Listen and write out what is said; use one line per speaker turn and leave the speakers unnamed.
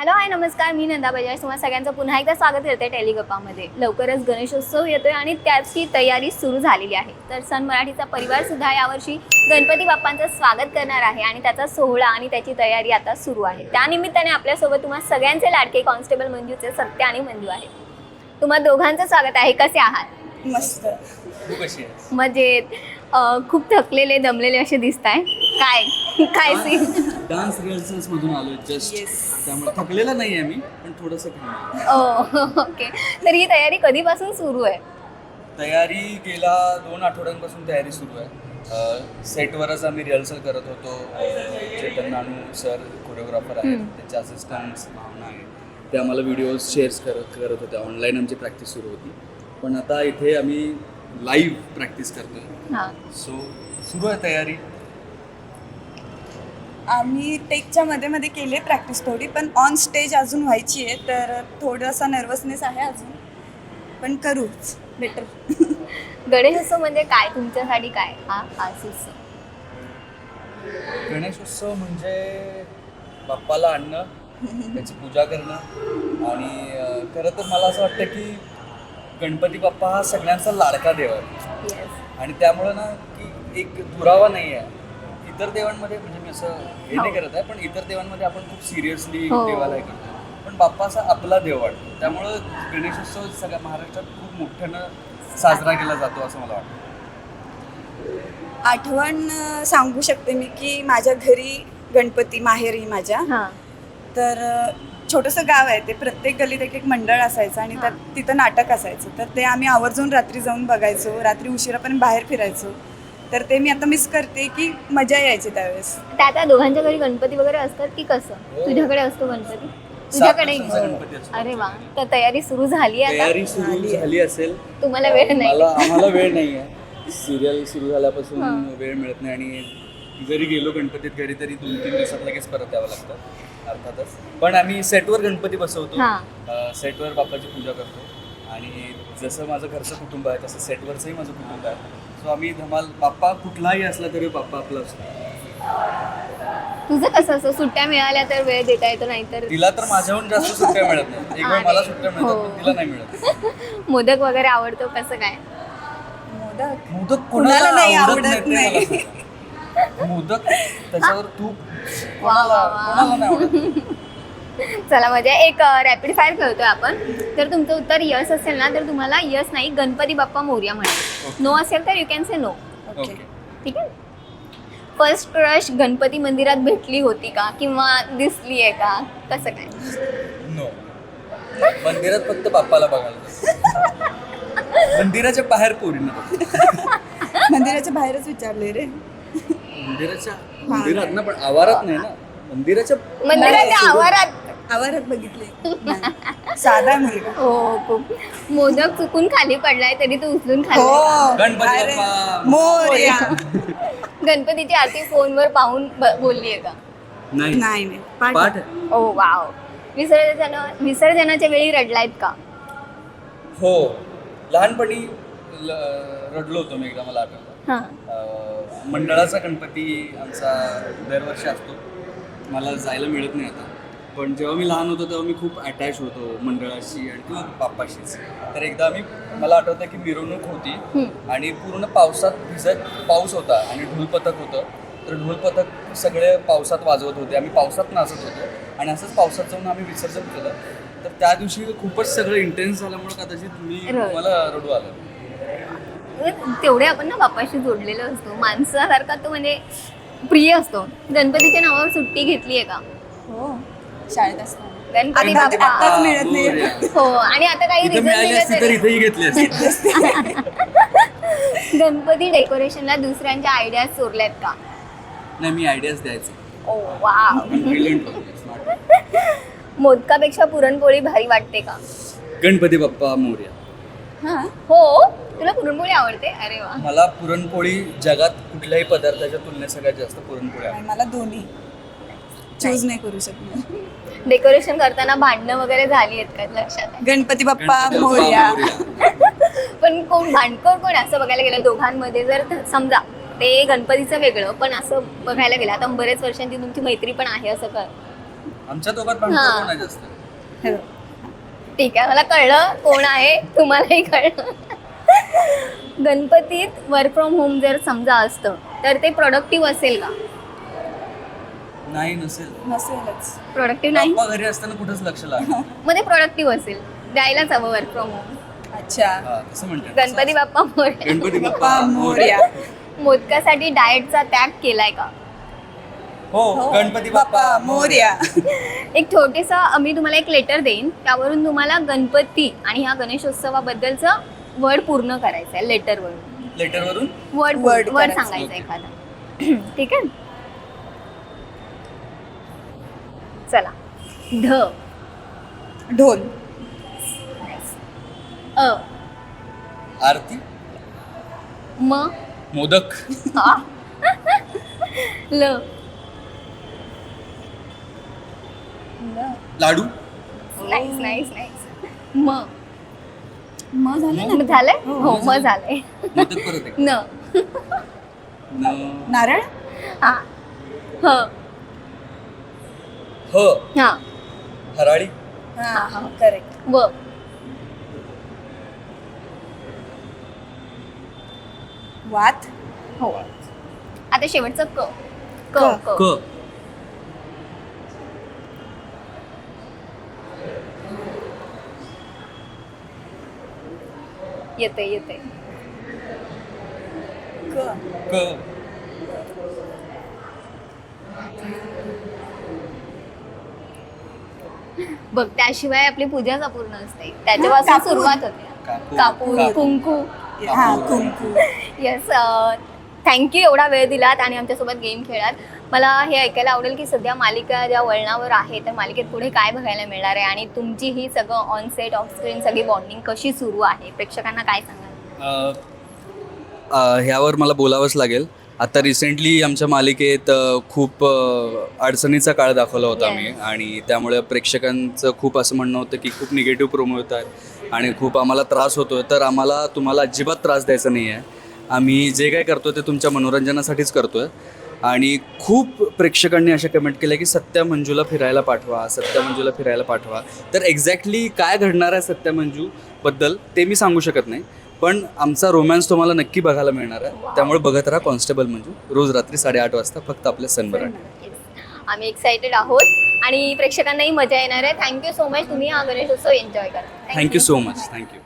Hello hi नमस्कार. मी नंदा बजाज. तुम्हाला सगळ्यांचं पुन्हा एकदा स्वागत करते टेलिगप्पामध्ये. लवकरच गणेशोत्सव येतोय आणि त्याची तयारी सुरू झालेली आहे. तर सन मराठीचा परिवार सुद्धा यावर्षी गणपती बाप्पांचं स्वागत करणार आहे आणि त्याचा सोहळा आणि त्याची तयारी आता सुरू आहे. त्यानिमित्ताने आपल्यासोबत तुम्हाला सगळ्यांचे लाडके कॉन्स्टेबल मंजूचे सत्य आणि मंजू आहे. तुम्हा दोघांचं स्वागत आहे. कसे आहात?
मस्त.
तू कशी आहेस?
मजेत. खूप थकलेले दमलेले असे दिसत आहे काय? काय सीन
डान्स रिहर्सल्स मधून आलो जस्ट. त्यामुळे थकलेला नाही आहे मी पण थोडंसं
ओके तर ही तयारी कधीपासून सुरू आहे?
तयारी गेला दोन आठवड्यांपासून तयारी सुरू आहे. सेटवरच आम्ही रिहर्सल करत होतो. चेतन नानू सर कोरिओग्राफर आहेत
हम्म.
त्यांचे असिस्टंट्स भावना आहेत. ते आम्हाला व्हिडिओज शेअर्स करत करत होते ऑनलाईन आमची प्रॅक्टिस सुरू होती. पण आता इथे आम्ही लाईव्ह प्रॅक्टिस करतोय.
हां.
सो सुरू आहे तयारी.
आम्ही टेकच्या मध्ये मध्ये केली आहे प्रॅक्टिस थोडी पण ऑन स्टेज अजून व्हायची आहे तर थोडासा नर्वसनेस आहे अजून. पण करूच बेटर
गणेशोत्सव म्हणजे काय? तुमच्यासाठी काय? हा हा उत्सव
गणेशोत्सव म्हणजे बाप्पाला आणणं त्याची पूजा करणं आणि अं, खरं तर मला असं वाटतं की गणपती बाप्पा हा सगळ्यांचा लाडका देव आहे.
येस
आणि त्यामुळं ना की एक दुरावा नाही आहे इतर देवांमध्ये म्हणजे मी असं हे नाही
हो.
करत आहे पण इतर देवांमध्ये आपण खूप सिरियसली
हो.
देवाला हे करतो. पण बाप्पा असा आपला देव वाटतो त्यामुळं गणेशोत्सव सगळ्या महाराष्ट्रात खूप मोठ्यानं साजरा केला जातो असं मला वाटतं.
आठवण अं, सांगू शकते मी की माझ्या घरी गणपती माहेरी माझ्या.
हां.
तर छोटंसं गाव आहे ते प्रत्येक गलीत एक एक मंडळ असायचं आणि त्यात तिथं नाटक असायचं. तर ते आम्ही आवर्जून रात्री जाऊन बघायचो रात्री उशिरापर्यंत बाहेर फिरायचो. तर ते मी आता मिस करते की मजा यायची त्यावेळेस.
त्या त्या दोघांच्या घरी गणपती वगैरे असतात की कसं?
हो.
तुझ्याकडे असतो गणपती? तुझ्याकडे. अरे वा. तर तयारी सुरू झाली आता?
तयारी सुरू झाली. असेल.
तुम्हाला वेळ नाही.
मला आम्हाला वेळ नाही आहे. सिरियल सुरू झाल्यापासून
हां.
वेळ मिळत नाही आणि जरी गेलो गणपतीत घरी तरी दोन तीन दिवसात लगेच परत यावं लागतं अर्थातच. पण आम्ही सेटवर गणपती बसवतो.
हां.
सेटवर बाप्पाची पूजा करतो. आणि जसं माझं घरचं कुटुंब आहे तसं सेटवरचंही माझं कुटुंब आहे. सो आम्ही धमाल बाप्पा कुठलाही असला तरी बाप्पा आपला असतो.
तुझं कसं असं? सुट्ट्या मिळाल्या तर वेळ देता येतो नाहीतर
तिला तर माझ्याहून जास्त सुट्ट्या मिळत नाही. एक वेळ मला सुट्ट्या मिळतात
हो.
पण तिला नाही मिळत.
मोदक वगैरे आवडतो कसं काय?
मोदक?
मोदक
कुणाला नाही
आवडत
आवडत
ते
नाही.
मला सांग. मोदक त्याच्यावर तूप
वा वा
कोणाला
वा.
कोणाला नाही आवडत.
चला म्हणजे एक रॅपिड फायर खेळतोय आपण. तर तुमचं उत्तर यस असेल ना तर तुम्हाला यस नाही गणपती बाप्पा मोर्या म्हणा. नो असेल तर you can say no
okay
ठीक आहे? फर्स्ट क्रश गणपती मंदिरात भेटली होती का? किंवा दिसली आहे का? कसं काय?
नो मंदिरात फक्त बाप्पाला बघायला. मंदिराच्या बाहेर बघतो.
मंदिराच्या बाहेरच विचारले रे.
मंदिराच्या मंदिरात ना पण आवारात नाही ना. मंदिराच्या
मंदिराच्या आवारात
आवारात बघितले. साधा मुलगा.
हो खूप. मोदक चुकून खाली पडलाय तरी तू उचलून खाल्ला
हो.
गणपती
अरे,
बाप्पा.
मोरया.
गणपतीची आरती फोनवर पाहून बोलली आहे का?
नाही.
नाही नाही. पाठ.
पाठ. आहे.
Oh wow. विसर्जन विसर्जनाच्या वेळी रडलायत का?
हो. लहानपणी ल- रडलो होतो मी एकदा मला आठवतं.
हां.
अं, मंडळाचा गणपती आमचा दरवर्षी असतो. मला जायला मिळत नाही आता. पण जेव्हा मी लहान होतो तेव्हा मी खूप अटॅच होतो मंडळाशी आणि बाप्पाशीच. तर एकदा आम्ही मला आठवतं की मिरवणूक होती. आणि पूर्ण पावसात भिजत पाऊस होता आणि ढोलपथक होतं. तर ढोलपथक सगळे पावसात वाजवत होते. आम्ही पावसात नाचत होतो आणि असंच पावसात जाऊन आम्ही विसर्जन केलं. तर त्या दिवशी खूपच सगळं इंटेन्स झाल्यामुळे कदाचित मी. मला रडू आलं.
तेवढे आपण ना बापाशी जोडलेलो असतो. माणसासारखा तो म्हणजे प्रिय असतो. गणपतीच्या नावावर सुट्टी घेतली आहे का?
हो. शाळेत असताना.
गणपती
आता-
बाप्पा
आताच मिळत नाही.
मोरया.
हो आणि आता काही
इथे
रिझन
मिळाली
दिलं
असती तर
तरी.
इथेही घेतली असती.
गणपती डेकोरेशनला दुसऱ्यांच्या आयडिया चोरल्यात का?
नाही मी आयडियाज द्यायचो.
ओ वाव
पण brilliant होतो, smart.
मोदकापेक्षा पुरणपोळी भारी वाटते का?
गणपती बाप्पा मोर्या.
हा?
हो? तुला पुरणपोळी आवडते? अरे वा.
मला पुरणपोळी जगात कुठल्याही पदार्थाच्या तुलनेत सगळ्यात जास्त पुरणपोळी
आणि
आवडते.
मला दोन्ही. चूज नाही करू शकणार.
डेकोरेशन करताना भांडणं वगैरे झाली आहेत का लक्षात आहे?
गणपती बाप्पा
गणपती बाप्पा
मोरया
मोरया.
पण कोण भांडखोर कोण असं बघायला गेलं दोघांमध्ये जर थ- समजा ते गणपतीचं वेगळं पण असं बघायला गेलं आता बरेच वर्षांची तुमची मैत्री पण आहे असं कर
आमच्या दोघात
हा.
भांडण कोण आहे जास्त
हे बघ.
ठीक आहे मला कळलं कोण आहे तुम्हालाही कळलं गणपतीत वर्क फ्रॉम होम जर समजा असतं तर ते प्रोडक्टिव्ह असेल का
नाही नसेल.
नसेलच.
प्रोडक्टिव्ह नाही?
पप्पा घरी असताना कुठेच लक्ष लागलं
मग ते प्रोडक्टिव्ह असेल. द्यायलाच हवं वर्क फ्रॉम होम
अच्छा.
हा, तसं म्हणतात?
गणपती बाप्पा मोरया.
गणपती
बाप्पा मोरया.
मोदकासाठी डाएटचा त्याग केलाय का?
हो गणपती बाप्पा
मोरया.
एक छोटेसा मी तुम्हाला एक लेटर देईन. त्यावरून तुम्हाला गणपती आणि ह्या गणेशोत्सवाबद्दलचं वर्ड पूर्ण करायचं आहे लेटरवरून
लेटरवरून
वर्ड
Word
वर्ड
करायचं.
सांगायचं. एखादा. ठीक आहे? चला. ढ.
ढोल.
अ.
आरती.
म.
मोदक.
ल.
लाडू.
नाईस नाईस नाईस म.
म झालं
म झालंय? हो. म झालंय.
मोदक परत एक
न.
न-
नारळ?
हा ह.
ह.
हा.
हराळी?
हा करेक्ट
व.
वात?
हो. आता शेवटचं क. क
क.
क.
क.
येते येते
क.
क.
बघ त्याशिवाय आपली पूजाच अपूर्ण असते त्याच्यापासून
कापूर.
सुरुवात होते.
कापूर.
कापूर
कापूर.
कुंकू.
हा कुंकू.
येस थँक्यू एवढा वेळ दिलात आणि आमच्यासोबत गेम खेळात. मला हे ऐकायला आवडेल की सध्या मालिका ज्या वळणावर आहे तर मालिकेत पुढे काय बघायला मिळणार आहे? आणि तुमची ही सगळं ऑन सेट ऑफ स्क्रीन सगळी बॉन्डिंग कशी सुरू आहे? प्रेक्षकांना काय सांगाल?
अ, अ, ह्यावर मला बोलावंच लागेल. आता रिसेंटली आमच्या मालिकेत अ, खूप अ, अडचणीचा काळ दाखवला होता
Yes.
मी आणि त्यामुळे प्रेक्षकांचं खूप असं म्हणणं होतं की खूप निगेटिव्ह प्रोमो होत आहेत आणि खूप आम्हाला त्रास होतो तर आम्हाला तुम्हाला अजिबात त्रास द्यायचा नाही आहे आम्ही जे काय करतो ते तुमच्या मनोरंजनासाठीच करतो आहे आणि खूप प्रेक्षकांनी अशा कमेंट केल्या की सत्या मंजूला फिरायला पाठवा सत्या मंजूला फिरायला पाठवा. तर एक्झॅक्टली काय घडणार आहे सत्या मंजूबद्दल ते मी सांगू शकत नाही. पण आमचा रोमॅन्स तुम्हाला नक्की बघायला मिळणार आहे. त्यामुळे बघत राहा कॉन्स्टेबल मंजू. रोज रात्री साडेआठ वाजता फक्त आपल्या सनबरात
Yes. आम्ही एक्सायटेड आहोत आणि प्रेक्षकांनाही मजा येणार आहे. थँक्यू सो मच तुम्ही हा गणेशोत्सव एन्जॉय करा.
Thank you so much thank you